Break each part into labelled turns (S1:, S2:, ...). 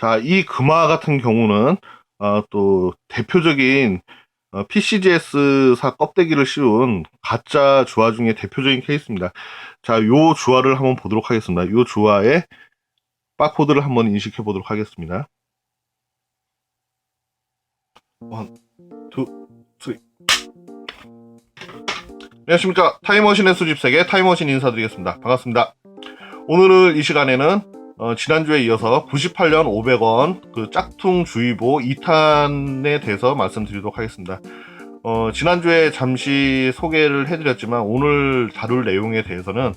S1: 자, 이 금화 같은 경우는 어, 또 대표적인 어, PCGS사 껍데기를 씌운 가짜 주화 중에 대표적인 케이스입니다. 자, 요 주화를 한번 보도록 하겠습니다. 요 주화의 바코드를 한번 인식해 보도록 하겠습니다. 원, 투, 쓰리. 안녕하십니까. 타임머신의 수집세계 타임머신 인사드리겠습니다. 반갑습니다. 오늘 이 시간에는 어, 지난주에 이어서 98년 500원 그 짝퉁 주의보 2탄에 대해서 말씀드리도록 하겠습니다. 어, 지난주에 잠시 소개를 해드렸지만 오늘 다룰 내용에 대해서는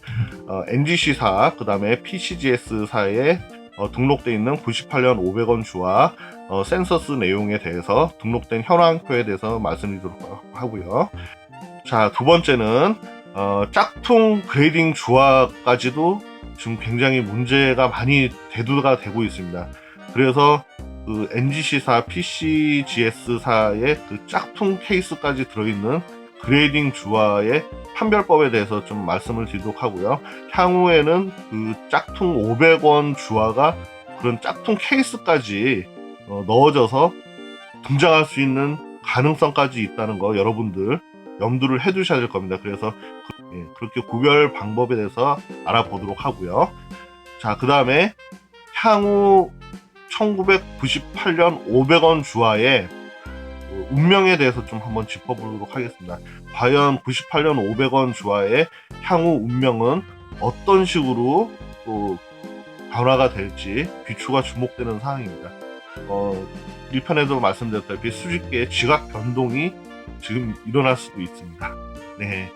S1: 어, NGC사 그 다음에 PCGS사에 어, 등록되어 있는 98년 500원 주와 어, 센서스 내용에 대해서 등록된 현황표에 대해서 말씀드리도록 하고요. 자, 두 번째는 어, 짝퉁 그레이딩 주화까지도 지금 굉장히 문제가 많이 대두가 되고 있습니다. 그래서 그 NGC사, PCGS사의 그 짝퉁 케이스까지 들어있는 그레이딩 주화의 판별법에 대해서 좀 말씀을 드리도록 하고요. 향후에는 그 짝퉁 500원 주화가 그런 짝퉁 케이스까지 어, 넣어져서 등장할 수 있는 가능성까지 있다는 거 여러분들 염두를 해 두셔야 될 겁니다. 그래서 그, 예, 그렇게 구별 방법에 대해서 알아보도록 하고요. 자, 그 다음에 향후 1998년 500원 주화의 그 운명에 대해서 좀 한번 짚어보도록 하겠습니다. 과연 98년 500원 주화의 향후 운명은 어떤 식으로 또 변화가 될지 귀추가 주목되는 사항입니다. 어, 1편에도 말씀드렸다시피 수직계의 지각 변동이 지금 일어날 수도 있습니다. 네.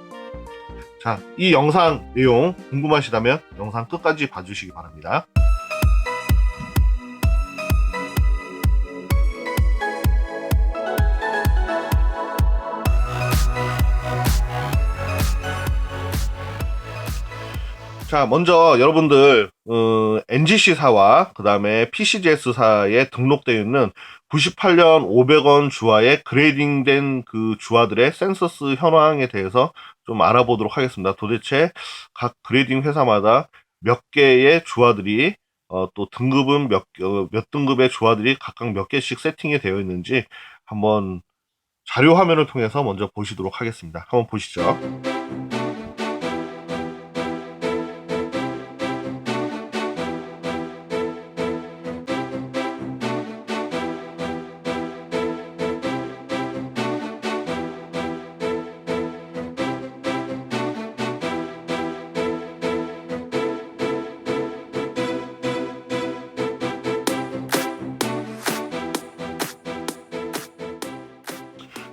S1: 자, 이 영상 내용 궁금하시다면 영상 끝까지 봐주시기 바랍니다. 자, 먼저 여러분들 어, NGC사와 그 다음에 PCGS사에 등록되어 있는 98년 500원 주화의 그레이딩된 그 주화들의 센서스 현황에 대해서 좀 알아보도록 하겠습니다. 도대체 각 그레이딩 회사마다 몇 개의 주화들이 어, 또 등급은 몇, 어, 몇 등급의 주화들이 각각 몇 개씩 세팅이 되어 있는지 한번 자료 화면을 통해서 먼저 보시도록 하겠습니다. 한번 보시죠.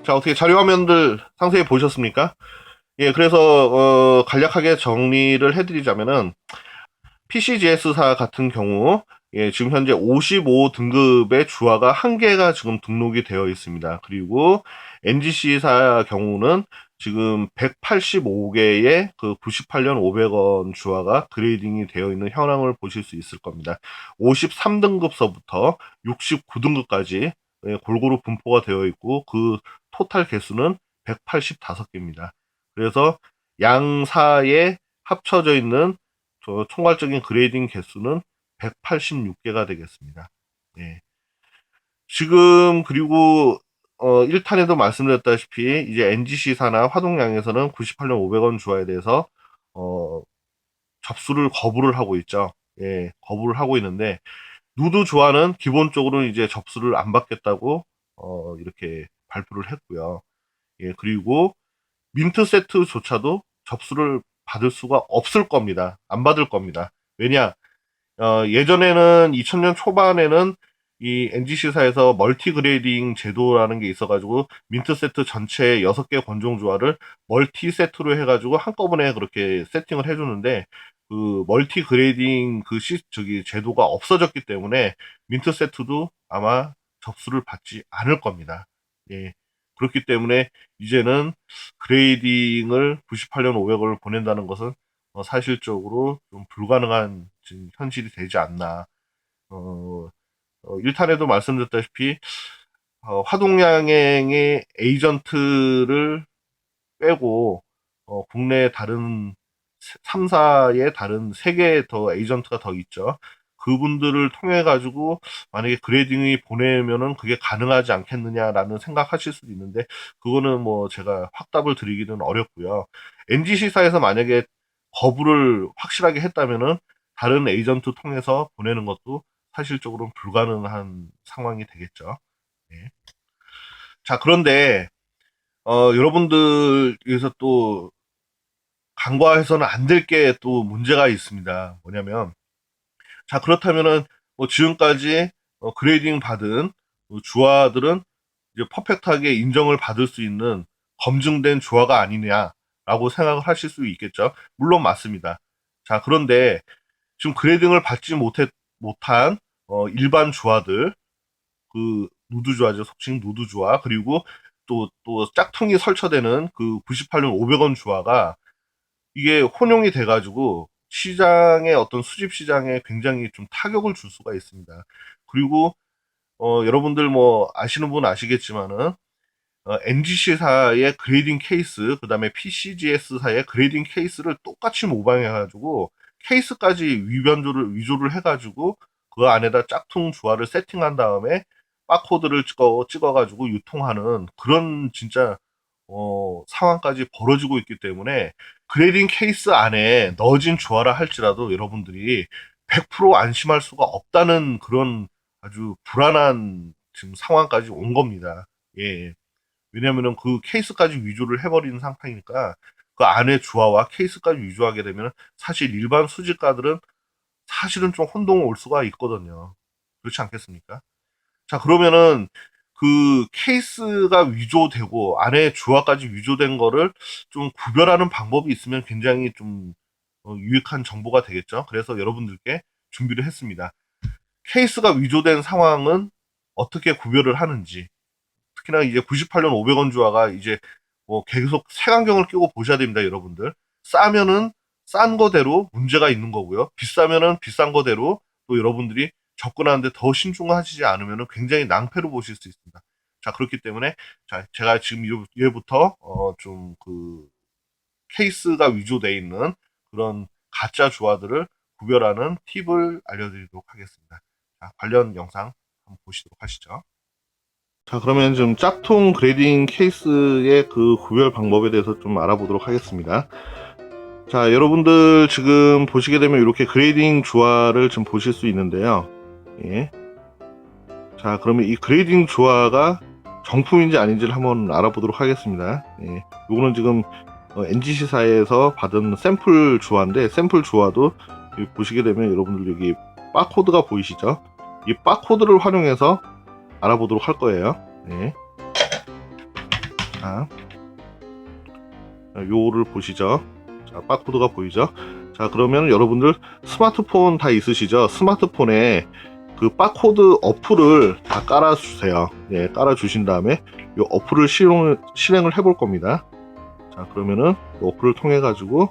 S1: 자, 어떻게 자료 화면들 상세히 보셨습니까? 예, 그래서, 어, 간략하게 정리를 해드리자면은, PCGS사 같은 경우, 예, 지금 현재 55 등급의 주화가 한 개가 지금 등록이 되어 있습니다. 그리고 NGC사 경우는 지금 185개의 그 98년 500원 주화가 그레이딩이 되어 있는 현황을 보실 수 있을 겁니다. 53등급서부터 69등급까지 예, 골고루 분포가 되어 있고 그 토탈 개수는 185개입니다. 그래서 양사에 합쳐져 있는 총괄적인 그레이딩 개수는 186개가 되겠습니다. 예. 지금 그리고 어 1탄에도 말씀드렸다시피 이제 NGC사나 화동양에서는 98년 500원 주화에 대해서 어 접수를 거부를 하고 있죠. 예, 거부를 하고 있는데 누드 주화는 기본적으로 이제 접수를 안 받겠다고 어 이렇게 발표를 했고요. 예, 그리고 민트 세트조차도 접수를 받을 수가 없을 겁니다. 안 받을 겁니다. 왜냐? 어, 예전에는 2000년 초반에는 이 NGC사에서 멀티 그레이딩 제도라는 게 있어가지고 민트 세트 전체 6개 권종 조화를 멀티 세트로 해가지고 한꺼번에 그렇게 세팅을 해주는데 그 멀티 그레이딩 그 시, 저기 제도가 없어졌기 때문에 민트 세트도 아마 접수를 받지 않을 겁니다. 예. 그렇기 때문에 이제는 그레이딩을 98년 500원을 보낸다는 것은 어, 사실적으로 좀 불가능한 지금 현실이 되지 않나. 어, 어, 1탄에도 말씀드렸다시피 어, 화동양행의 에이전트를 빼고 어, 국내 다른 3사의 다른 3개의 더 에이전트가 더 있죠. 그분들을 통해 가지고 만약에 그레이딩이 보내면은 그게 가능하지 않겠느냐라는 생각하실 수도 있는데 그거는 뭐 제가 확답을 드리기는 어렵고요. NGC사에서 만약에 거부를 확실하게 했다면은 다른 에이전트 통해서 보내는 것도 사실적으로 불가능한 상황이 되겠죠. 예. 자, 그런데 어, 여러분들에서 또 간과해서는 안 될 게 또 문제가 있습니다. 뭐냐면 자 그렇다면은 뭐 지금까지 어, 그레이딩 받은 뭐 주화들은 이제 퍼펙트하게 인정을 받을 수 있는 검증된 주화가 아니냐라고 생각을 하실 수 있겠죠. 물론 맞습니다. 자 그런데 지금 그레이딩을 받지 못해 못한 어, 일반 주화들 그 누드 주화죠 속칭 누드 주화 그리고 또 또 짝퉁이 설쳐되는 그 98년 500원 주화가 이게 혼용이 돼가지고 시장의 어떤 수집 시장에 굉장히 좀 타격을 줄 수가 있습니다. 그리고 어, 여러분들 뭐 아시는 분 아시겠지만은 어, NGC사의 그레이딩 케이스, 그 다음에 PCGS사의 그레이딩 케이스를 똑같이 모방해가지고 케이스까지 위변조를 위조를 해가지고 그 안에다 짝퉁 주화를 세팅한 다음에 바코드를 찍어 찍어가지고 유통하는 그런 진짜 어, 상황까지 벌어지고 있기 때문에 그레이딩 케이스 안에 넣어진 주화라 할지라도 여러분들이 100% 안심할 수가 없다는 그런 아주 불안한 지금 상황까지 온 겁니다. 예. 왜냐면은 그 케이스까지 위조를 해버리는 상황이니까 그 안에 주화와 케이스까지 위조하게 되면 사실 일반 수집가들은 사실은 좀 혼동을 올 수가 있거든요. 그렇지 않겠습니까? 자, 그러면은 그 케이스가 위조되고 안에 주화까지 위조된 거를 좀 구별하는 방법이 있으면 굉장히 좀 어, 유익한 정보가 되겠죠. 그래서 여러분들께 준비를 했습니다. 케이스가 위조된 상황은 어떻게 구별을 하는지 특히나 이제 98년 500원 주화가 이제 뭐 계속 색안경을 끼고 보셔야 됩니다, 여러분들. 싸면은 싼 거대로 문제가 있는 거고요. 비싸면은 비싼 거대로 또 여러분들이 접근하는데 더 신중하시지 않으면 굉장히 낭패로 보실 수 있습니다. 자, 그렇기 때문에, 자, 제가 지금 얘부터, 어, 좀 그, 케이스가 위조되어 있는 그런 가짜 주화들을 구별하는 팁을 알려드리도록 하겠습니다. 자, 관련 영상 한번 보시도록 하시죠. 자, 그러면 좀 짝퉁 그레이딩 케이스의 그 구별 방법에 대해서 좀 알아보도록 하겠습니다. 자, 여러분들 지금 보시게 되면 이렇게 그레이딩 주화를 좀 보실 수 있는데요. 예. 자, 그러면 이 그레이딩 주화가 정품인지 아닌지를 한번 알아보도록 하겠습니다. 예. 요거는 지금 어, NGC사에서 받은 샘플 주화인데 샘플 여기 보시게 되면 여러분들 여기 바코드가 보이시죠? 이 바코드를 활용해서 알아보도록 할 거예요. 예. 자, 요를 보시죠. 자, 바코드가 보이죠? 자, 그러면 여러분들 스마트폰 다 있으시죠? 스마트폰에 그 바코드 어플을 다 깔아주세요. 예, 깔아주신 다음에 이 어플을 실행, 실행을 해볼 겁니다. 자, 그러면은 이 어플을 통해 가지고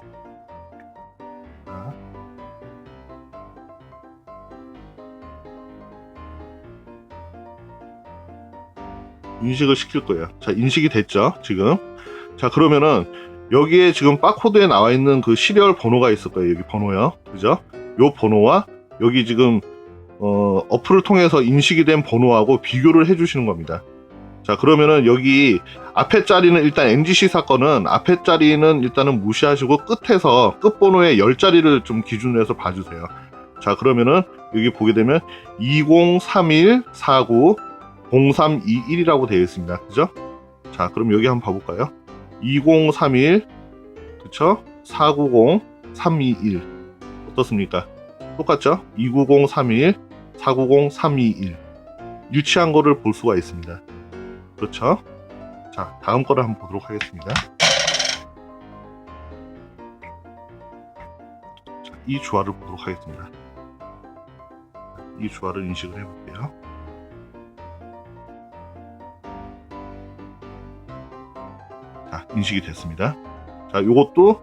S1: 자, 인식을 시킬 거예요. 자, 인식이 됐죠? 지금. 자, 그러면은 여기에 지금 바코드에 나와 있는 그 시리얼 번호가 있을 거예요. 여기 번호요. 그죠? 요 번호와 여기 지금 어, 어플을 통해서 인식이 된 번호하고 비교를 해주시는 겁니다. 자, 그러면은 여기 앞에 자리는 일단 NGC 사건은 앞에 자리는 일단은 무시하시고 끝에서 끝 번호의 10자리를 좀 기준으로 해서 봐주세요. 자, 그러면은 여기 보게 되면 2031490321이라고 되어 있습니다. 그죠? 자, 그럼 여기 한번 봐볼까요? 2031, 그쵸? 490, 321. 어떻습니까? 똑같죠? 29031, 490, 321. 일치한 거를 볼 수가 있습니다. 그렇죠? 자, 다음 거를 한번 보도록 하겠습니다. 자, 이 주화를 보도록 하겠습니다. 이 주화를 인식을 해볼게요. 자, 인식이 됐습니다. 자, 요것도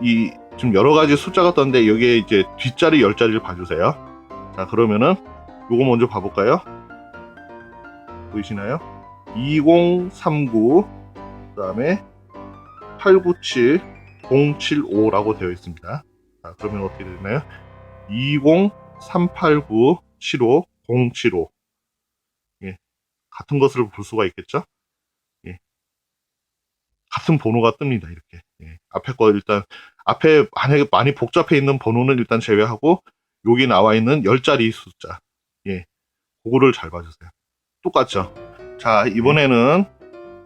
S1: 이 지금 여러 가지 숫자가 떴는데 여기에 이제 뒷자리 10자리를 봐주세요. 자, 그러면은 요거 먼저 봐볼까요? 보이시나요? 2039, 그 다음에 897, 075라고 되어 있습니다. 자, 그러면 어떻게 되나요? 20, 389-75-075 예, 같은 것을 볼 수가 있겠죠? 예. 같은 번호가 뜹니다. 이렇게 예, 앞에 거 일단 앞에 만약에 많이 복잡해 있는 번호는 일단 제외하고 여기 나와 있는 10자리 숫자 예, 그거를 잘 봐주세요. 똑같죠? 자 이번에는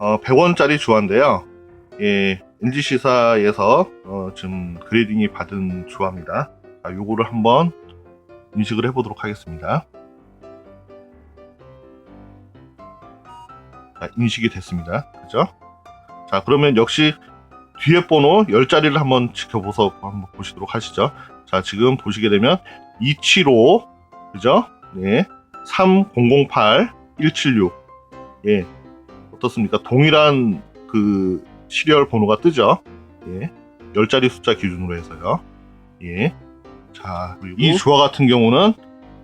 S1: 어, 100원짜리 주화인데요. 예, NG시사에서 어, 지금 그레이딩이 받은 주화입니다. 자, 요거를 한번 인식을 해보도록 하겠습니다. 자, 인식이 됐습니다. 그죠? 자, 그러면 역시 뒤에 번호 10자리를 한번 지켜보서 한번 보시도록 하시죠. 자, 지금 보시게 되면 275, 그죠? 네. 3008, 176. 예. 어떻습니까? 동일한 그 시리얼 번호가 뜨죠? 예. 10자리 숫자 기준으로 해서요. 예. 자, 그리고 이 주화 같은 경우는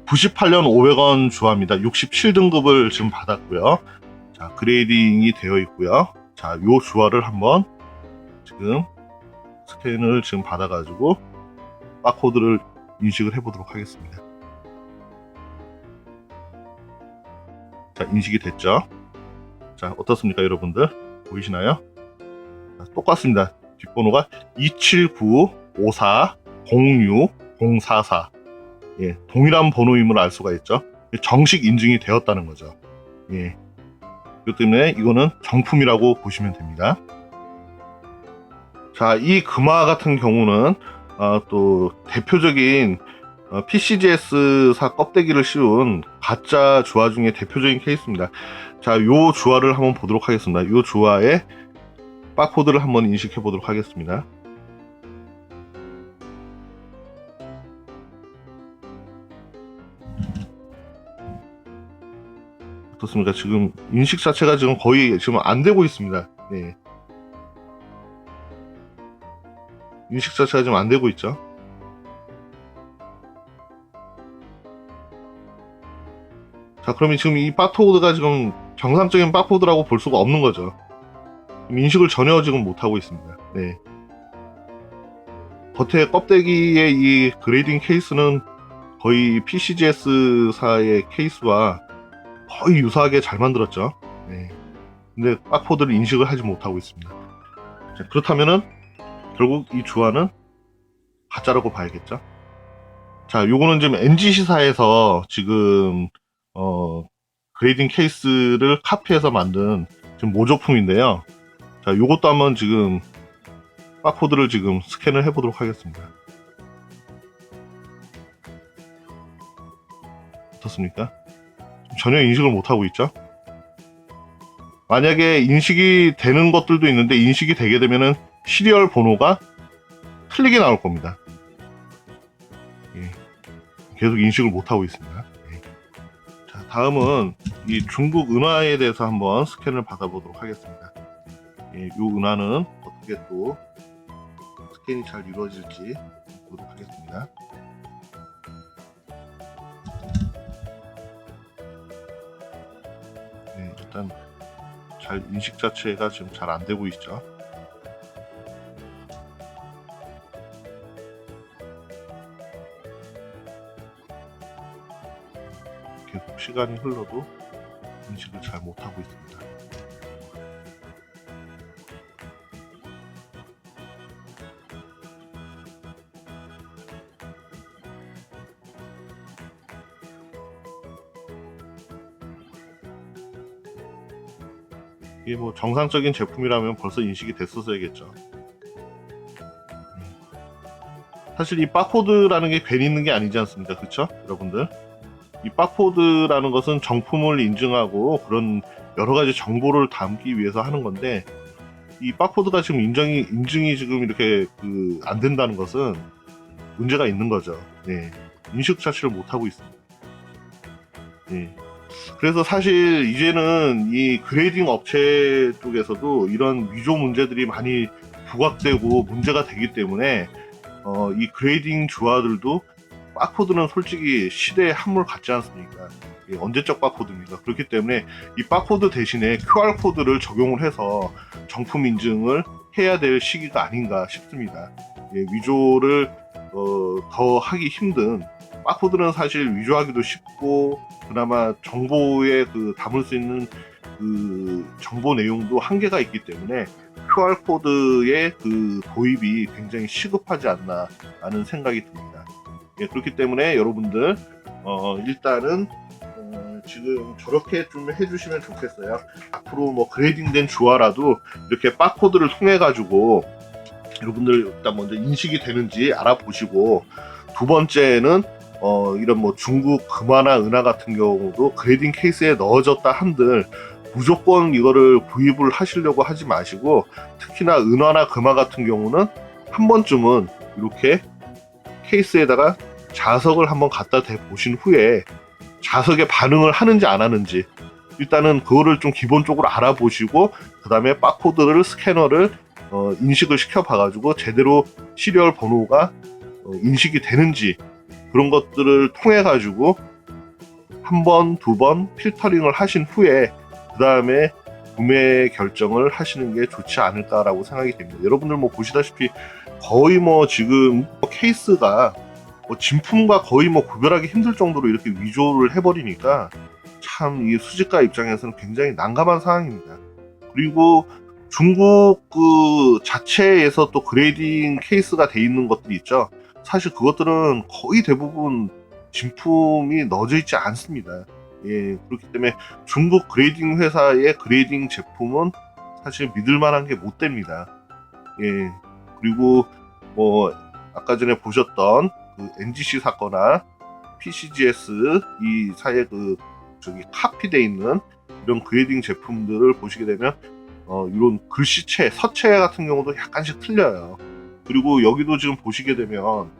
S1: 98년 500원 주화입니다. 67등급을 지금 받았고요. 자, 그레이딩이 되어 있고요. 자, 요 주화를 한번 지금 스캔을 지금 받아가지고 바코드를 인식을 해보도록 하겠습니다. 자, 인식이 됐죠? 자, 어떻습니까, 여러분들? 보이시나요? 자, 똑같습니다. 뒷번호가 279-54-06-044. 예, 동일한 번호임을 알 수가 있죠. 정식 인증이 되었다는 거죠. 예. 그렇기 때문에 이거는 정품이라고 보시면 됩니다. 자, 이 금화 같은 경우는 어, 또 대표적인 어, PCGS사 껍데기를 씌운 가짜 주화 중에 대표적인 케이스입니다. 자, 요 주화를 한번 보도록 하겠습니다. 요 주화의 바코드를 한번 인식해 보도록 하겠습니다. 어떻습니까? 지금 인식 자체가 지금 거의 지금 안 되고 있습니다. 네. 인식 자체가 지금 안 되고 있죠. 자, 그러면 지금 이 바코드가 지금 정상적인 바코드라고 볼 수가 없는 거죠. 인식을 전혀 지금 못하고 있습니다. 네. 겉에 껍데기의 이 그레이딩 케이스는 거의 PCGS사의 케이스와 거의 유사하게 잘 만들었죠. 네. 근데 바코드를 인식을 하지 못하고 있습니다. 자, 그렇다면은 결국 이 주화는 가짜라고 봐야겠죠. 자, 요거는 지금 NG시사에서 지금 어 그레이딩 케이스를 카피해서 만든 지금 모조품인데요. 자, 요것도 한번 지금 바코드를 지금 스캔을 해보도록 하겠습니다. 어떻습니까? 전혀 인식을 못하고 있죠? 만약에 인식이 되는 것들도 있는데 인식이 되게 되면은 시리얼 번호가 틀리게 나올 겁니다. 예. 계속 인식을 못하고 있습니다. 예. 자, 다음은 이 중국 은화에 대해서 한번 스캔을 받아보도록 하겠습니다. 예, 이 은화는 어떻게 또 스캔이 잘 이루어질지 보도록 하겠습니다. 네, 일단 잘 인식 자체가 지금 잘 안 되고 있죠. 시간이 흘러도 인식을 잘 못하고 있습니다. 이게 뭐 정상적인 제품이라면 벌써 인식이 됐었어야겠죠. 음. 사실 이 바코드라는 게 괜히 있는 게 아니지 않습니까? 그쵸? 여러분들? 이 바코드라는 것은 정품을 인증하고 그런 여러 가지 정보를 담기 위해서 하는 건데 이 바코드가 지금 인정이 인증이 지금 이렇게 그 안 된다는 것은 문제가 있는 거죠. 네. 인식 자체를 못 하고 있습니다. 네. 그래서 사실 이제는 이 그레이딩 업체 쪽에서도 이런 위조 문제들이 많이 부각되고 문제가 되기 때문에 어, 이 그레이딩 주화들도 바코드는 솔직히 시대의 한물 같지 않습니까? 예, 언제적 바코드입니다. 그렇기 때문에 이 바코드 대신에 QR코드를 적용을 해서 정품 인증을 해야 될 시기가 아닌가 싶습니다. 예, 위조를 어, 더 하기 힘든 바코드는 사실 위조하기도 쉽고 그나마 정보에 그 담을 수 있는 그 정보 내용도 한계가 있기 때문에 QR 코드의 그 도입이 굉장히 시급하지 않나 라는 생각이 듭니다. 예, 그렇기 때문에 여러분들 어, 일단은 어, 지금 저렇게 좀 해주시면 좋겠어요. 앞으로 뭐 그레이딩된 주화라도 이렇게 바코드를 통해 가지고 여러분들 일단 먼저 인식이 되는지 알아보시고 두 번째는 어, 이런 뭐 중국 금화나 은하 같은 경우도 그레이딩 케이스에 넣어졌다 한들 무조건 이거를 구입을 하시려고 하지 마시고 특히나 은화나 금화 같은 경우는 한 번쯤은 이렇게 케이스에다가 자석을 한번 갖다 대 보신 후에 자석에 반응을 하는지 안 하는지 일단은 그거를 좀 기본적으로 알아보시고 그 다음에 바코드를 스캐너를 어, 인식을 시켜 봐가지고 제대로 시리얼 번호가 어, 인식이 되는지 그런 것들을 통해 가지고 한 번, 두 번 필터링을 하신 후에 그 다음에 구매 결정을 하시는 게 좋지 않을까라고 생각이 됩니다. 여러분들 뭐 보시다시피 거의 뭐 지금 케이스가 뭐 진품과 거의 뭐 구별하기 힘들 정도로 이렇게 위조를 해버리니까 참 이 수집가 입장에서는 굉장히 난감한 상황입니다. 그리고 중국 그 자체에서 또 그레이딩 케이스가 돼 있는 것들이 있죠. 사실 그것들은 거의 대부분 진품이 넣어져 있지 않습니다. 예, 그렇기 때문에 중국 그레이딩 회사의 그레이딩 제품은 사실 믿을 만한 게 못 됩니다. 예, 그리고 뭐 아까 전에 보셨던 그 NGC 사건이나 PCGS 이 사이에 그 저기 카피돼 있는 이런 그레이딩 제품들을 보시게 되면 어, 이런 글씨체, 서체 같은 경우도 약간씩 틀려요. 그리고 여기도 지금 보시게 되면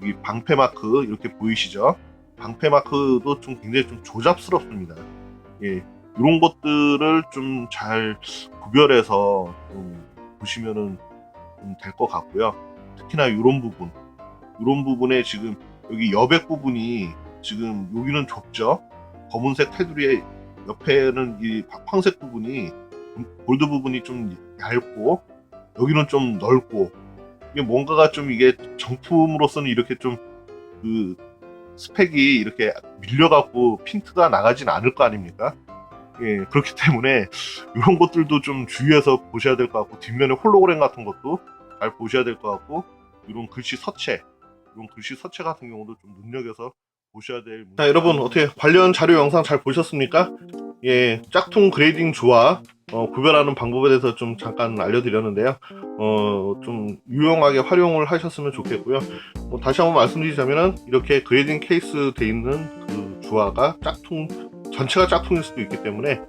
S1: 여기 방패 마크 이렇게 보이시죠? 방패 마크도 좀 굉장히 좀 조잡스럽습니다. 예, 이런 것들을 좀 잘 구별해서 좀 보시면은 좀될것 같고요. 특히나 이런 부분, 이런 부분에 지금 여기 여백 부분이 지금 여기는 좁죠. 검은색 테두리에 옆에는 이 황색 부분이 골드 부분이 좀 얇고 여기는 좀 넓고 이게 뭔가가 좀 이게 정품으로서는 이렇게 좀 그 스펙이 이렇게 밀려갖고 핀트가 나가진 않을 거 아닙니까? 예, 그렇기 때문에 이런 것들도 좀 주의해서 보셔야 될 것 같고 뒷면에 홀로그램 같은 것도 잘 보셔야 될 것 같고 이런 글씨 서체 이런 글씨 서체 같은 경우도 좀 눈여겨서 보셔야 될. 자 여러분 어떻게 관련 자료 영상 잘 보셨습니까? 예, 짝퉁 그레이딩 조화 어, 구별하는 방법에 대해서 좀 잠깐 알려드렸는데요. 어, 좀 유용하게 활용을 하셨으면 좋겠고요. 뭐 다시 한번 말씀드리자면은 이렇게 그레이딩 케이스 돼 있는 그 주화가 짝퉁 전체가 짝퉁일 수도 있기 때문에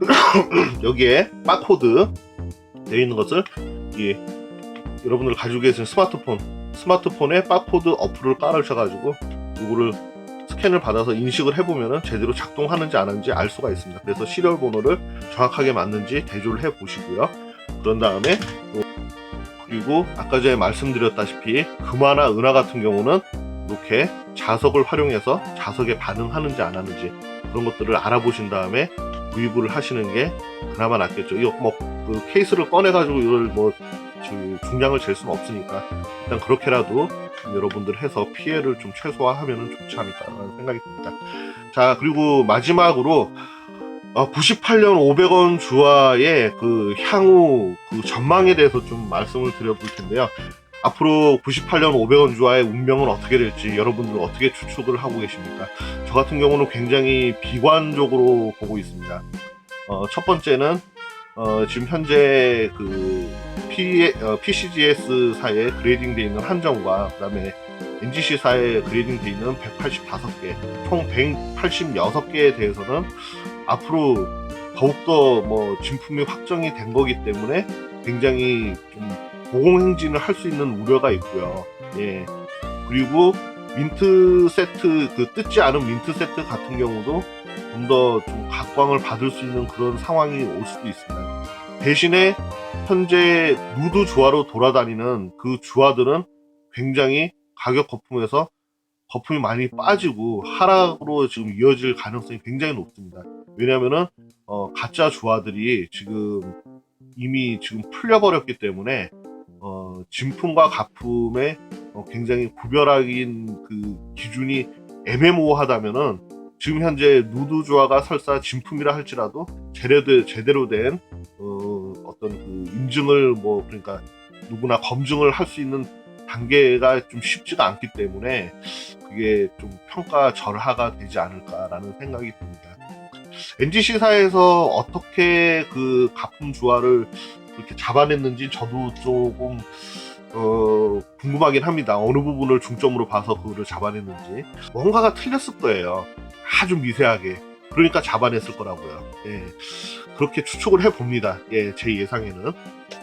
S1: 여기에 바코드 되어 있는 것을 이 여러분들 가지고 계신 스마트폰 스마트폰에 바코드 어플을 깔으셔가지고 이거를 스캔을 받아서 인식을 해보면은 제대로 작동하는지 안 하는지 알 수가 있습니다. 그래서 시리얼 번호를 정확하게 맞는지 대조를 해 보시고요. 그런 다음에 또 그리고 아까 전에 말씀드렸다시피 금화나 은화 같은 경우는 이렇게 자석을 활용해서 자석에 반응하는지 안 하는지 그런 것들을 알아보신 다음에 구입을 하시는 게 그나마 낫겠죠. 이거 뭐 그 케이스를 꺼내가지고 이걸 뭐 저- 중량을 잴 수는 없으니까 일단 그렇게라도 여러분들 해서 피해를 좀 최소화하면 좋지 않을까라는 생각이 듭니다. 자, 그리고 마지막으로 98년 500원 주화의 그 향후 그 전망에 대해서 좀 말씀을 드려볼 텐데요. 앞으로 98년 500원 주화의 운명은 어떻게 될지 여러분들 어떻게 추측을 하고 계십니까? 저 같은 경우는 굉장히 비관적으로 보고 있습니다. 어, 첫 번째는 어, 지금 현재 그 P, 어, PCGS 사에 그레이딩 되어 있는 한정과 그 다음에 NGC 사에 그레이딩 되어 있는 185개, 총 186개에 대해서는 앞으로 더욱더 뭐 진품이 확정이 된 거기 때문에 굉장히 좀 고공행진을 할 수 있는 우려가 있고요. 예. 그리고 민트 세트 그 뜯지 않은 민트 세트 같은 경우도 좀더좀 각광을 받을 수 있는 그런 상황이 올 수도 있습니다. 대신에 현재 누드 주화로 돌아다니는 그 주화들은 굉장히 가격 거품에서 거품이 많이 빠지고 하락으로 지금 이어질 가능성이 굉장히 높습니다. 왜냐면은 어, 가짜 주화들이 지금 이미 지금 풀려버렸기 때문에 어, 진품과 가품의 어, 굉장히 구별하긴 그 기준이 애매모호하다면은 지금 현재 누드 주화가 설사 진품이라 할지라도 제대로, 된 그 인증을 뭐 그러니까 누구나 검증을 할 수 있는 단계가 좀 쉽지가 않기 때문에 그게 좀 평가 절하가 되지 않을까라는 생각이 듭니다. NGC사에서 어떻게 그 가품 주화를 그렇게 잡아냈는지 저도 조금 어, 궁금하긴 합니다. 어느 부분을 중점으로 봐서 그거를 잡아냈는지 뭔가가 틀렸을 거예요. 아주 미세하게. 그러니까 잡아냈을 거라고요. 예. 그렇게 추측을 해 봅니다. 예, 제 예상에는.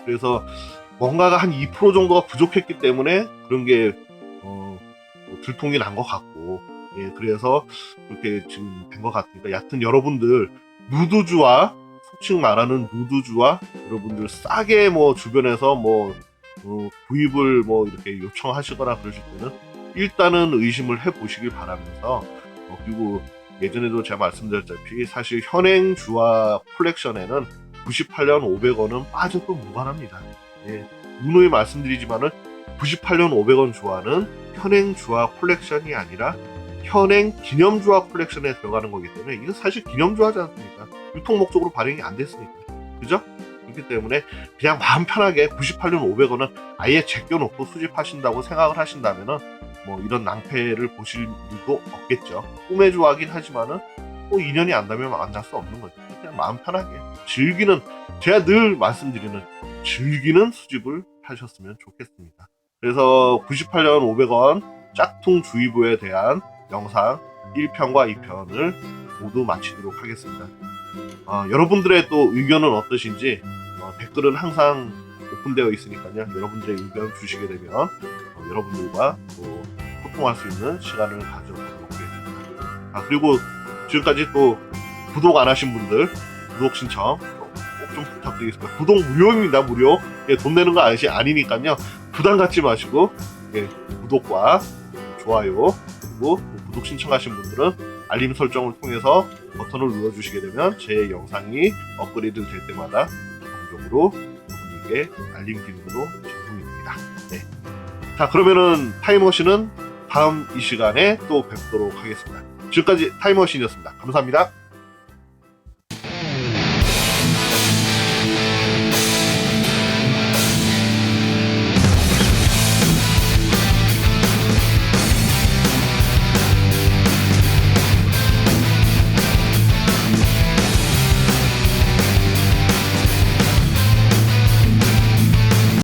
S1: 그래서 뭔가가 한 2% 정도가 부족했기 때문에 그런 게 어, 뭐 들통이 난 것 같고, 예, 그래서 그렇게 지금 된 것 같으니까 여하튼 여러분들 누드주와 속칭 말하는 누드주와 여러분들 싸게 뭐 주변에서 뭐 어, 구입을 뭐 이렇게 요청하시거나 그러실 때는 일단은 의심을 해 보시길 바라면서 어, 그리고 예전에도 제가 말씀드렸다시피 사실 현행 주화 콜렉션에는 98년 500원은 빠져도 무관합니다. 예, 누누이 말씀드리지만은 98년 500원 주화는 현행 주화 콜렉션이 아니라 현행 기념 주화 콜렉션에 들어가는 거기 때문에 이거 사실 기념 주화지 않습니까? 유통 목적으로 발행이 안 됐으니까. 그죠? 그렇기 때문에 그냥 마음 편하게 98년 500원은 아예 제껴놓고 수집하신다고 생각을 하신다면은 뭐 이런 낭패를 보실 일도 없겠죠. 꿈의 주하긴 하지만은 뭐 인연이 안다면 만날 수 없는 거죠. 그냥 마음 편하게 즐기는 제가 늘 말씀드리는 즐기는 수집을 하셨으면 좋겠습니다. 그래서 98년 500원 짝퉁 주의보에 대한 영상 1편과 2편을 모두 마치도록 하겠습니다. 어, 여러분들의 또 의견은 어떠신지 어, 댓글은 항상 오픈되어 있으니까요. 여러분들의 의견 주시게 되면 어, 여러분들과 또 소통할 수 있는 시간을 가져보도록 하겠습니다. 아, 그리고 지금까지 또 구독 안 하신 분들 구독 신청 꼭좀 부탁드리겠습니다. 구독 무료입니다. 무료. 예, 돈 내는 거 아시, 아니니까요. 부담 갖지 마시고 예, 구독과 좋아요 그리고 구독 신청하신 분들은 알림 설정을 통해서 버튼을 눌러주시게 되면 제 영상이 업그레이드 될 때마다 자동적으로 여러분들께 알림 기능으로. 자 그러면은 타임머신은 다음 이 시간에 또 뵙도록 하겠습니다. 지금까지 타임머신이었습니다. 감사합니다.